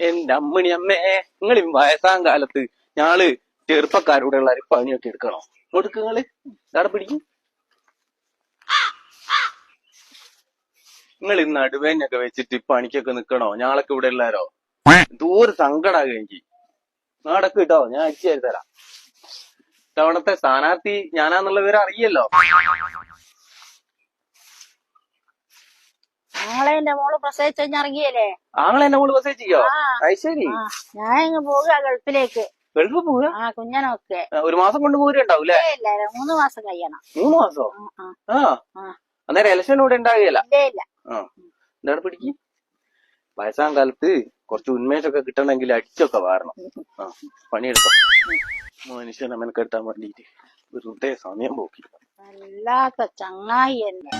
എന്റെ അമ്മണി അമ്മേ നിങ്ങൾ വയസ്സാം കാലത്ത് ഞാൾ ചെറുപ്പക്കാരുടെ ഉള്ള പണിയൊക്കെ എടുക്കണോ? കൊടുക്ക് നിങ്ങൾ. അവിടെ പിടിക്കും. നിങ്ങൾ ഇന്ന് നടുവേനൊക്കെ വെച്ചിട്ട് പണിക്കൊക്കെ നിക്കണോ? ഞാളൊക്കെ ഇവിടെ ഉള്ളാരോ? ദൂരെ സങ്കടാകുക കഴിഞ്ഞി നാടൊക്കെ കിട്ടോ ഞാൻ അടിച്ചു തരാം. തവണത്തെ സ്ഥാനാർത്ഥി ഞാനാന്നുള്ള വിവരം അറിയല്ലോ. നാളെ എന്റെ മോൾ പ്രസവിച്ച് കഴിഞ്ഞിറങ്ങിയല്ലേ ആങ്ങളെ എന്നെ മോൾ പ്രസവിച്ചോ ശരി. ഞാൻ ഇങ്ങ് പോവുക ഗൾഫിലേക്ക്. ഗൾഫ് പോവുക? ആ കുഞ്ഞനൊക്കെ. ഒരു മാസം കൊണ്ട് പോരുണ്ടാവൂലേ ഇല്ല മൂന്ന് മാസം കഴിയണം. മൂന്ന് മാസോ? ആ. അന്നേരം ഇലക്ഷൻ ഇവിടെ ഉണ്ടാകുകയല്ല എന്താണ് പിടിക്ക്? വയസ്സാം കാലത്ത് കുറച്ച് ഉന്മേഷമൊക്കെ കിട്ടണമെങ്കിൽ അടിച്ചൊക്കെ വാരണം. ആ പണിയെടുത്തോ. മനുഷ്യനെ മെനക്കെട്ടാൻ വേണ്ടിട്ട് വെറുതെ സമയം പോക്കി വല്ലാത്ത ചങ്ങായി എന്നെ.